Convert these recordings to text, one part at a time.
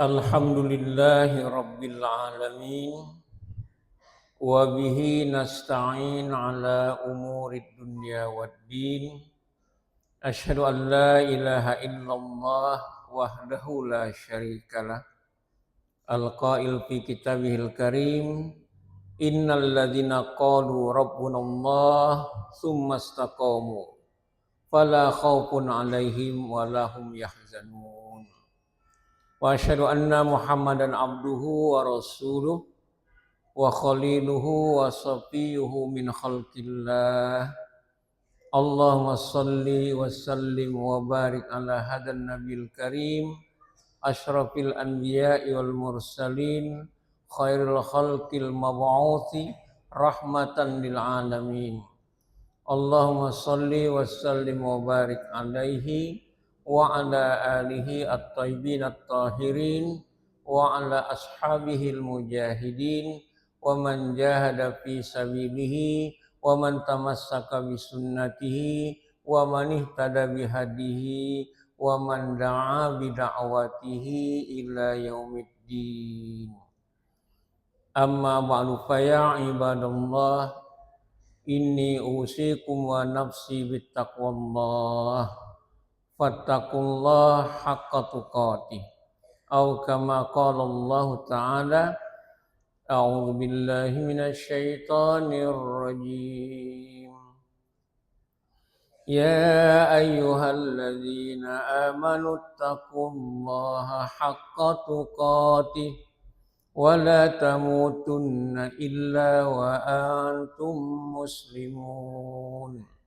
الحمد لله رب العالمين وبه نستعين على أمور الدنيا والدين أشهد أن لا إله إلا الله وحده لا شريك له القائل في كتابه الكريم إن الذين قالوا ربنا الله ثم استقاموا فلا خوف عليهم ولا هم يحزنون وأشهد أن محمدا عبده ورسوله وخليله وصفيه من خلق الله اللهم صل وسلم وبارك على هذا النبي الكريم أشرف الأنبياء والمرسلين خير الخلق المبعوث رحمة للعالمين اللهم صل وسلم وبارك عليه wa ala alihi at-tayyibin at-tahirin wa ala al-mujahidin wa man jahada fi sabilihi wa man tamassaka bi sunnatihi wa man ihtada bi hadihi wa man da'a bi da'watihi ila yaumiddin. Amma ba'du fa ya ibadallah inni usikum wa nafsi bittaqwallah. فاتقوا الله حق تقاته. أو كما قال الله تعالى أعوذ بالله من الشيطان الرجيم. يا أيها الذين آمنوا اتقوا الله حق تقاته. ولا تموتن إلا وأنتم مسلمون.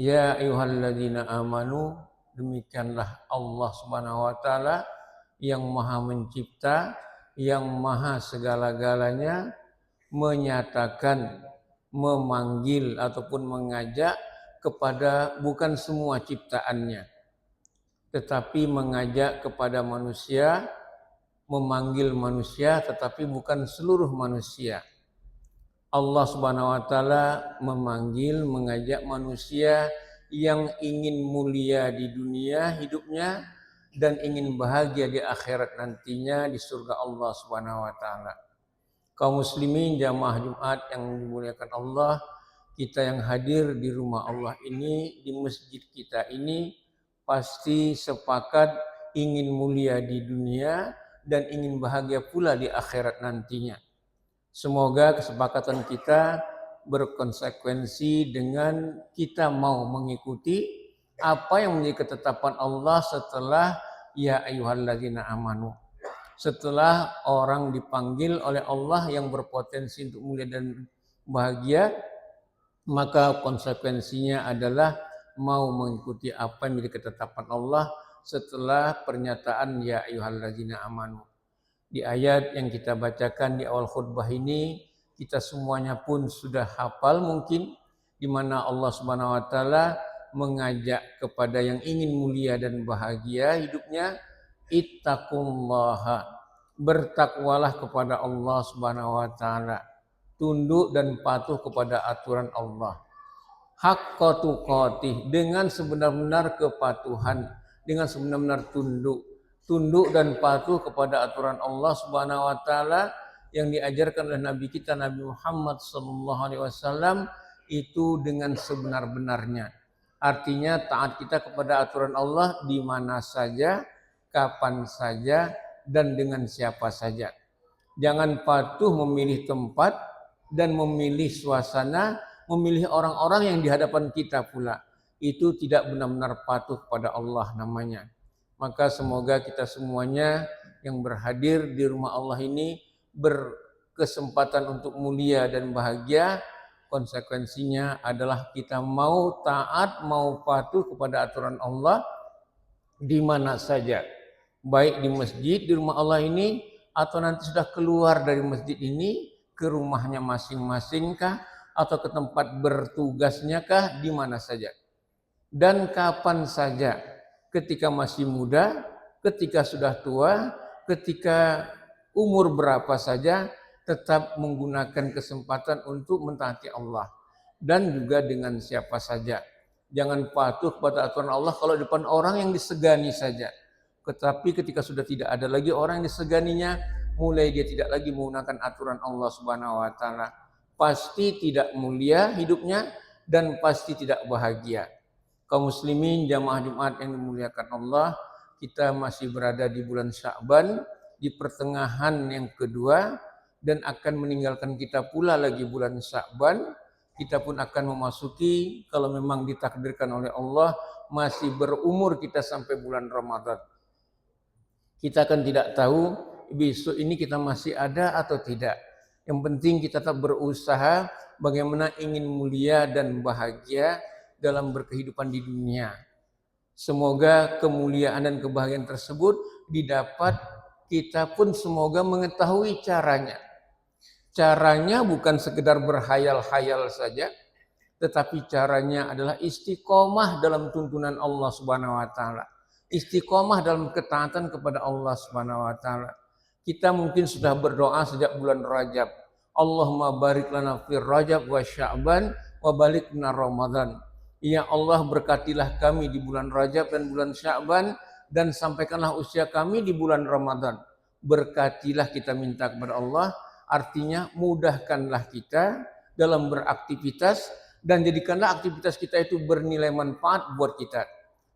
Ya ayuhalladzina amanu demikianlah Allah Subhanahu wa taala yang maha mencipta, yang maha segala-galanya menyatakan memanggil ataupun mengajak kepada bukan semua ciptaannya tetapi mengajak kepada manusia memanggil manusia tetapi bukan seluruh manusia Allah Subhanahu wa taala memanggil mengajak manusia yang ingin mulia di dunia hidupnya dan ingin bahagia di akhirat nantinya di surga Allah Subhanahu wa taala. Kaum muslimin jamaah Jumat yang dimuliakan Allah, kita yang hadir di rumah Allah ini, di masjid kita ini pasti sepakat ingin mulia di dunia dan ingin bahagia pula di akhirat nantinya. Semoga kesepakatan kita berkonsekuensi dengan kita mau mengikuti apa yang menjadi ketetapan Allah setelah ya ayyuhalladzina amanu. Setelah orang dipanggil oleh Allah yang berpotensi untuk mulia dan bahagia, maka konsekuensinya adalah mau mengikuti apa yang menjadi ketetapan Allah setelah pernyataan ya ayyuhalladzina amanu. Di ayat yang kita bacakan di awal khutbah ini, kita semuanya pun sudah hafal mungkin di mana Allah Subhanahu wa taala mengajak kepada yang ingin mulia dan bahagia hidupnya ittaqullaha bertakwalah kepada Allah Subhanahu wa taala. Tunduk dan patuh kepada aturan Allah. Haqqa tuqatih dengan sebenar-benar kepatuhan dengan sebenar-benar tunduk tunduk dan patuh kepada aturan Allah Subhanahu wa taala yang diajarkan oleh Nabi kita Nabi Muhammad sallallahu alaihi wasallam itu dengan sebenar-benarnya. Artinya taat kita kepada aturan Allah di mana saja, kapan saja dan dengan siapa saja. Jangan patuh memilih tempat dan memilih suasana, memilih orang-orang yang di hadapan kita pula. Itu tidak benar-benar patuh kepada Allah namanya. Maka semoga kita semuanya yang berhadir di rumah Allah ini berkesempatan untuk mulia dan bahagia. Konsekuensinya adalah kita mau taat, mau patuh kepada aturan Allah di mana saja. Baik di masjid, di rumah Allah ini, atau nanti sudah keluar dari masjid ini ke rumahnya masing-masing kah, atau ke tempat bertugasnya kah, di mana saja. Dan kapan saja ketika masih muda, ketika sudah tua, ketika umur berapa saja, tetap menggunakan kesempatan untuk mentaati Allah. Dan juga dengan siapa saja. Jangan patuh kepada aturan Allah kalau depan orang yang disegani saja. Tetapi ketika sudah tidak ada lagi orang yang diseganinya, mulai dia tidak lagi menggunakan aturan Allah Subhanahu wa taala. Pasti tidak mulia hidupnya dan pasti tidak bahagia. Kaum muslimin jamaah Jumat yang dimuliakan Allah, kita masih berada di bulan Sya'ban di pertengahan yang kedua dan akan meninggalkan kita pula lagi bulan Sya'ban. Kita pun akan memasuki kalau memang ditakdirkan oleh Allah masih berumur kita sampai bulan Ramadan. Kita akan tidak tahu besok ini kita masih ada atau tidak. Yang penting kita tetap berusaha bagaimana ingin mulia dan bahagia dalam berkehidupan di dunia. Semoga kemuliaan dan kebahagiaan tersebut didapat kita pun semoga mengetahui caranya. Caranya bukan sekedar berhayal-hayal saja, tetapi caranya adalah istiqomah dalam tuntunan Allah Subhanahu wa taala. Istiqomah dalam ketaatan kepada Allah Subhanahu wa taala. Kita mungkin sudah berdoa sejak bulan Rajab. Allahumma barik lana fir Rajab wa Sya'ban wa balikna Ramadan. Ya Allah berkatilah kami di bulan Rajab dan bulan Sya'ban dan sampaikanlah usia kami di bulan Ramadan. Berkatilah kita minta kepada Allah, artinya mudahkanlah kita dalam beraktivitas dan jadikanlah aktivitas kita itu bernilai manfaat buat kita.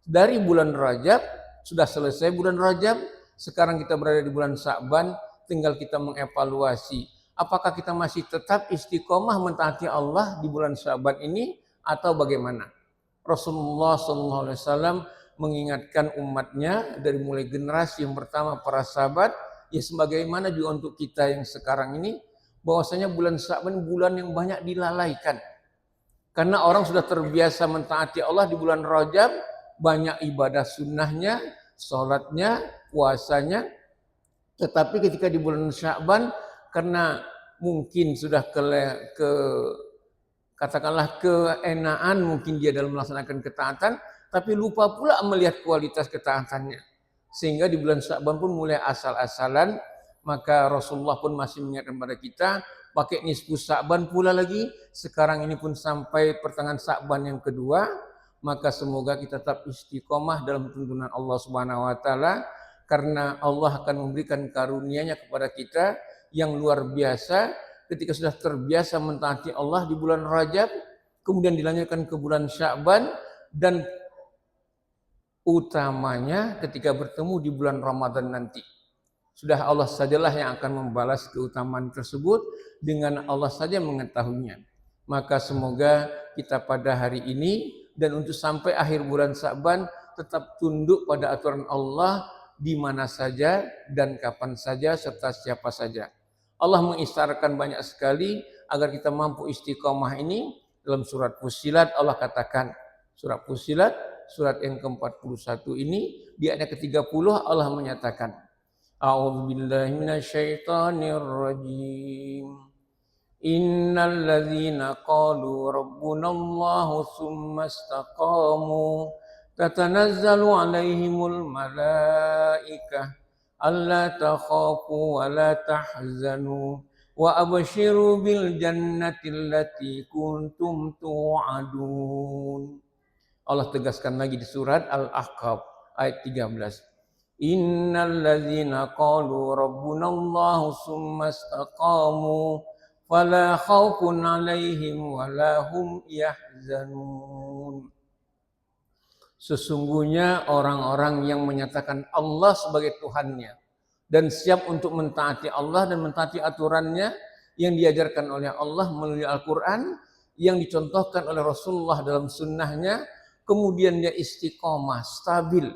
Dari bulan Rajab, sudah selesai bulan Rajab, sekarang kita berada di bulan Sa'ban, tinggal kita mengevaluasi apakah kita masih tetap istiqomah mentaati Allah di bulan Sa'ban ini atau bagaimana. Rasulullah SAW mengingatkan umatnya dari mulai generasi yang pertama para sahabat, ya sebagaimana juga untuk kita yang sekarang ini, bahwasanya bulan Sa'ban bulan yang banyak dilalaikan. Karena orang sudah terbiasa mentaati Allah di bulan Rajab, banyak ibadah sunnahnya, sholatnya, puasanya. Tetapi ketika di bulan Sya'ban karena mungkin sudah ke, ke katakanlah keenaan mungkin dia dalam melaksanakan ketaatan, tapi lupa pula melihat kualitas ketaatannya. Sehingga di bulan Sya'ban pun mulai asal-asalan, maka Rasulullah pun masih mengingatkan kepada kita, pakai nisfu Sya'ban pula lagi, sekarang ini pun sampai pertengahan Sya'ban yang kedua, maka semoga kita tetap istiqomah dalam tuntunan Allah Subhanahu wa taala karena Allah akan memberikan karunia-Nya kepada kita yang luar biasa ketika sudah terbiasa mentaati Allah di bulan Rajab, kemudian dilanjutkan ke bulan Sya'ban dan utamanya ketika bertemu di bulan Ramadan nanti. Sudah Allah sajalah yang akan membalas keutamaan tersebut dengan Allah saja mengetahuinya. Maka semoga kita pada hari ini dan untuk sampai akhir bulan Sa'ban tetap tunduk pada aturan Allah di mana saja dan kapan saja serta siapa saja. Allah mengistarkan banyak sekali agar kita mampu istiqomah ini dalam surat Fusilat Allah katakan surat Fusilat surat yang ke-41 ini di ayat ke-30 Allah menyatakan A'udzubillahi minasyaitonirrajim. Innal ladzina qalu rabbuna Allah summa istaqamu tatanazzalu alaihimul malaikah alla takhafu wa la tahzanu wa abshiru bil jannati allati kuntum tu'adun. Allah tegaskan lagi di surat Al-Ahqaf ayat 13. Innal ladzina qalu rabbuna Allah summa istaqamu fala khaufun alaihim wala hum yahzanun. Sesungguhnya orang-orang yang menyatakan Allah sebagai Tuhannya dan siap untuk mentaati Allah dan mentaati aturannya yang diajarkan oleh Allah melalui Al-Quran, yang dicontohkan oleh Rasulullah dalam sunnahnya, kemudian dia istiqomah, stabil.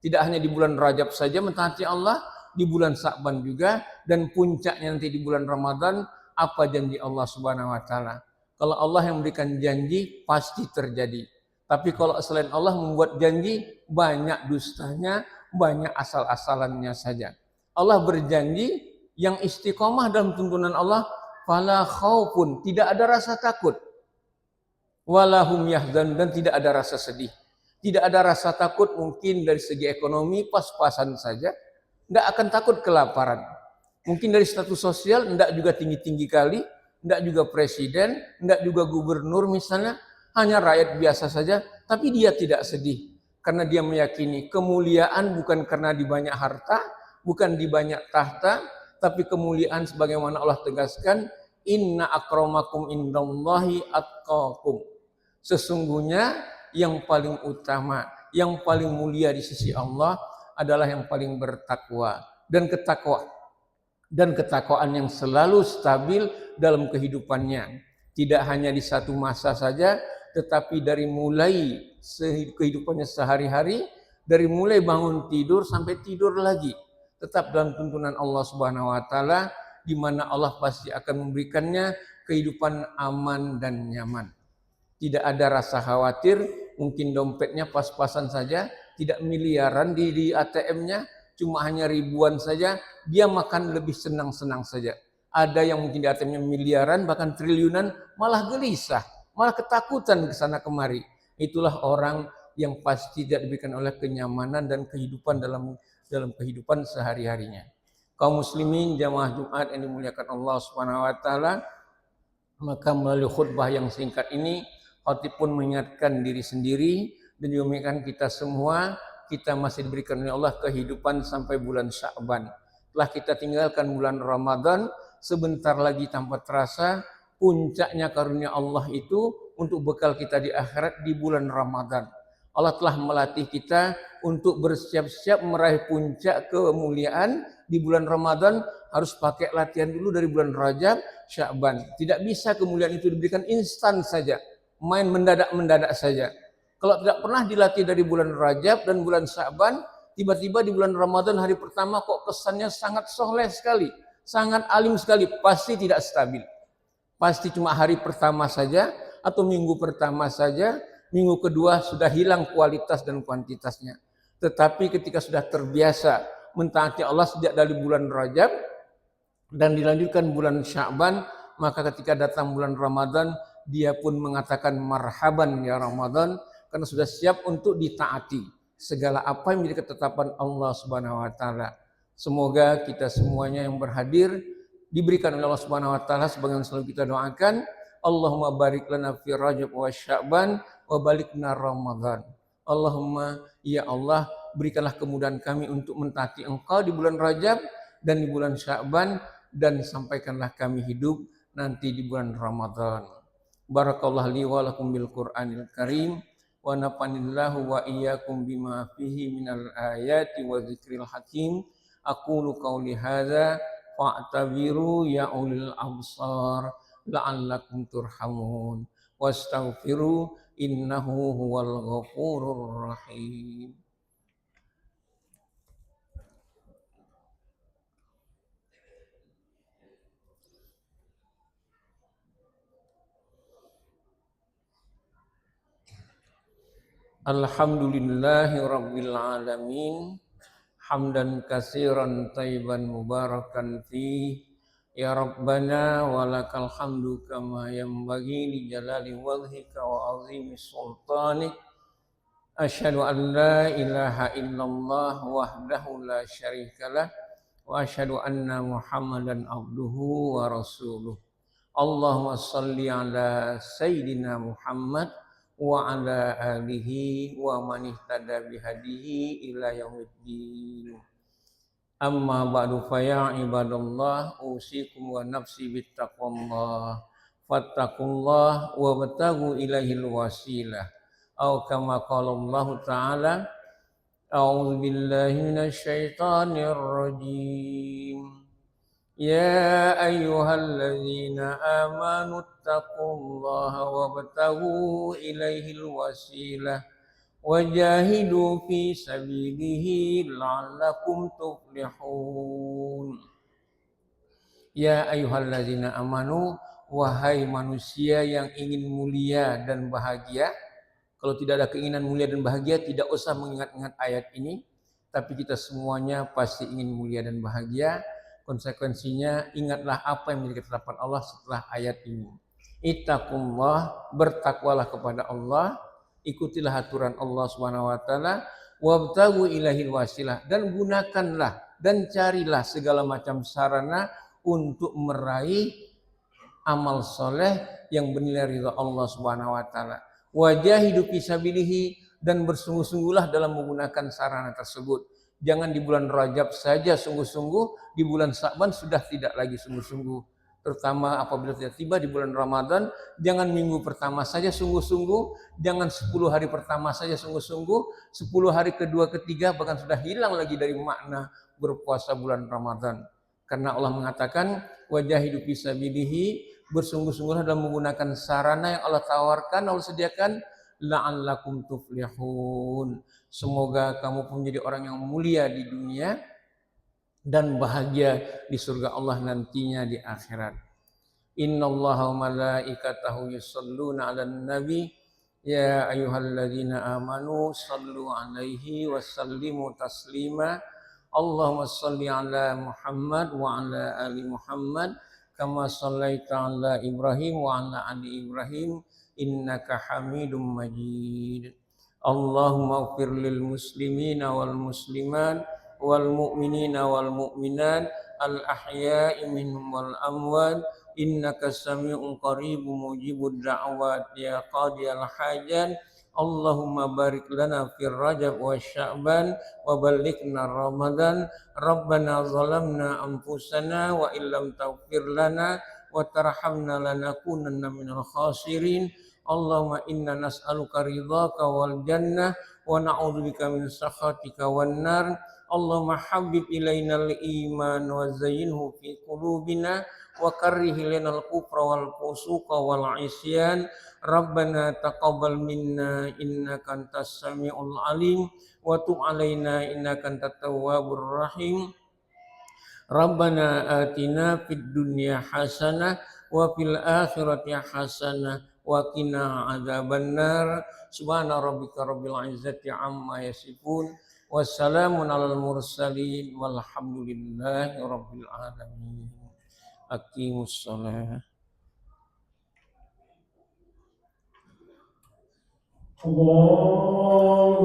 Tidak hanya di bulan Rajab saja mentaati Allah, di bulan Sa'ban juga, dan puncaknya nanti di bulan Ramadan, apa janji Allah Subhanahu wa taala. Kalau Allah yang memberikan janji pasti terjadi. Tapi kalau selain Allah membuat janji banyak dustanya, banyak asal-asalannya saja. Allah berjanji yang istiqomah dalam tuntunan Allah fala khaufun, tidak ada rasa takut. Walahum yahzan dan tidak ada rasa sedih. Tidak ada rasa takut mungkin dari segi ekonomi pas-pasan saja. Tidak akan takut kelaparan Mungkin dari status sosial tidak juga tinggi-tinggi kali, tidak juga presiden, tidak juga gubernur misalnya, hanya rakyat biasa saja, tapi dia tidak sedih. karena dia meyakini kemuliaan bukan karena di banyak harta, bukan di banyak tahta, tapi kemuliaan sebagaimana Allah tegaskan, inna akramakum indallahi atqakum. Sesungguhnya yang paling utama, yang paling mulia di sisi Allah adalah yang paling bertakwa dan ketakwa dan ketakwaan yang selalu stabil dalam kehidupannya. Tidak hanya di satu masa saja, tetapi dari mulai kehidupannya sehari-hari, dari mulai bangun tidur sampai tidur lagi, tetap dalam tuntunan Allah Subhanahu wa taala di mana Allah pasti akan memberikannya kehidupan aman dan nyaman. Tidak ada rasa khawatir, mungkin dompetnya pas-pasan saja, tidak miliaran di, di ATM-nya, cuma hanya ribuan saja, dia makan lebih senang-senang saja. Ada yang mungkin di ATM-nya miliaran, bahkan triliunan, malah gelisah, malah ketakutan ke sana kemari. Itulah orang yang pasti tidak diberikan oleh kenyamanan dan kehidupan dalam dalam kehidupan sehari-harinya. Kaum muslimin jamaah Jumat yang dimuliakan Allah Subhanahu wa taala, maka melalui khutbah yang singkat ini, khatib pun mengingatkan diri sendiri dan juga mengingatkan kita semua kita masih diberikan oleh Allah kehidupan sampai bulan Sya'ban. Telah kita tinggalkan bulan Ramadan, sebentar lagi tanpa terasa puncaknya karunia Allah itu untuk bekal kita di akhirat di bulan Ramadan. Allah telah melatih kita untuk bersiap-siap meraih puncak kemuliaan di bulan Ramadan harus pakai latihan dulu dari bulan Rajab, Sya'ban. Tidak bisa kemuliaan itu diberikan instan saja, main mendadak-mendadak saja. Kalau tidak pernah dilatih dari bulan Rajab dan bulan Syaban, tiba-tiba di bulan Ramadan hari pertama kok kesannya sangat soleh sekali, sangat alim sekali, pasti tidak stabil. Pasti cuma hari pertama saja atau minggu pertama saja, minggu kedua sudah hilang kualitas dan kuantitasnya. Tetapi ketika sudah terbiasa mentaati Allah sejak dari bulan Rajab dan dilanjutkan bulan Syaban, maka ketika datang bulan Ramadan, dia pun mengatakan marhaban ya Ramadan, karena sudah siap untuk ditaati segala apa yang menjadi ketetapan Allah Subhanahu wa taala. Semoga kita semuanya yang berhadir diberikan oleh Allah Subhanahu wa taala sebagaimana selalu kita doakan, Allahumma barik lana fi Rajab wa Sya'ban wa balikna Ramadan. Allahumma ya Allah berikanlah kemudahan kami untuk mentaati Engkau di bulan Rajab dan di bulan Sya'ban dan sampaikanlah kami hidup nanti di bulan Ramadan. Barakallahu li wa lakum bil Qur'anil Karim wa nafanillahu wa iyyakum bima fihi minal ayati wa dzikril hakim aqulu qawli hadza fa'tabiru ya ulil absar la'allakum turhamun wastaghfiru innahu huwal ghafurur rahim Alhamdulillahi Rabbil Alamin Hamdan kasiran taiban mubarakan fi Ya Rabbana walakal hamdu kama bagi li jalali wajhika wa azimi sultanik Ashadu an la ilaha illallah wahdahu la syarikalah Wa ashadu anna muhammadan abduhu wa rasuluh. Allahumma salli ala Sayyidina Muhammad wa ala alihi wa man ihtada bihadihi ila yaumiddin. Amma ba'du fa ya ibadallah usikum wa nafsi bittaqwallah fattaqullah wa batagu ilaihil wasilah. Au kama qala Allah Ta'ala A'udzu billahi minasy syaithanir rajim. يا أيها الذين آمنوا اتقوا الله وابتغوا إليه الوسيلة وجاهدوا في سبيله لعلكم تفلحون Ya ayyuhalladzina amanu wahai manusia yang ingin mulia dan bahagia kalau tidak ada keinginan mulia dan bahagia tidak usah mengingat-ingat ayat ini tapi kita semuanya pasti ingin mulia dan bahagia Konsekuensinya ingatlah apa yang menjadi ketetapan Allah setelah ayat ini. Ittaqullah, bertakwalah kepada Allah, ikutilah aturan Allah Subhanahu wa taala, wabtagu ilahil wasilah dan gunakanlah dan carilah segala macam sarana untuk meraih amal soleh yang bernilai ridha Allah Subhanahu wa taala. Wajah hidup fisabilihi dan bersungguh-sungguhlah dalam menggunakan sarana tersebut. Jangan di bulan Rajab saja sungguh-sungguh, di bulan Sa'ban sudah tidak lagi sungguh-sungguh. Terutama apabila tidak tiba di bulan Ramadan, jangan minggu pertama saja sungguh-sungguh, jangan 10 hari pertama saja sungguh-sungguh, 10 hari kedua ketiga bahkan sudah hilang lagi dari makna berpuasa bulan Ramadan. Karena Allah mengatakan wajah hidup bisa bilihi bersungguh-sungguhlah dalam menggunakan sarana yang Allah tawarkan, Allah sediakan la'allakum tuflihun. Semoga kamu pun menjadi orang yang mulia di dunia dan bahagia di surga Allah nantinya di akhirat. Inna Allah wa malaikatahu yusalluna ala nabi Ya ayuhalladzina amanu sallu alaihi wa sallimu taslima Allahumma salli ala Muhammad wa ala ali Muhammad kama sallaita ala Ibrahim wa ala ali Ibrahim innaka Hamidum Majid. Allahumma ufir lil muslimina wal muslimat wal mu'minina wal mu'minat. Al ahya'i minhum wal amwat. Innaka sami'un qaribun mujibud da'wat. Ya qadiyal hajat Allahumma barik lana fi rajab wa sya'ban wa balighna ramadan. Rabbana zalamna anfusana wa illam taghfir lana wa tarhamna lanakunanna minal khasirin Allahumma inna nas'aluka ridhaka wal jannah wa na'udzubika min sakhatika wan nar Allahumma habib ilainal iman wa zayyinhu fi qulubina wa karrih ilainal kufra wal fusuqa wal isyan Rabbana taqabbal minna innaka antas samiul Rabbana atina fid dunya hasanah wa fil akhirati hasanah wa qina adzabannar. Subhana rabbika rabbil izzati amma yasifun. Wassalamun alal mursalin walhamdulillahi rabbil alamin. Aqimus shalah Allah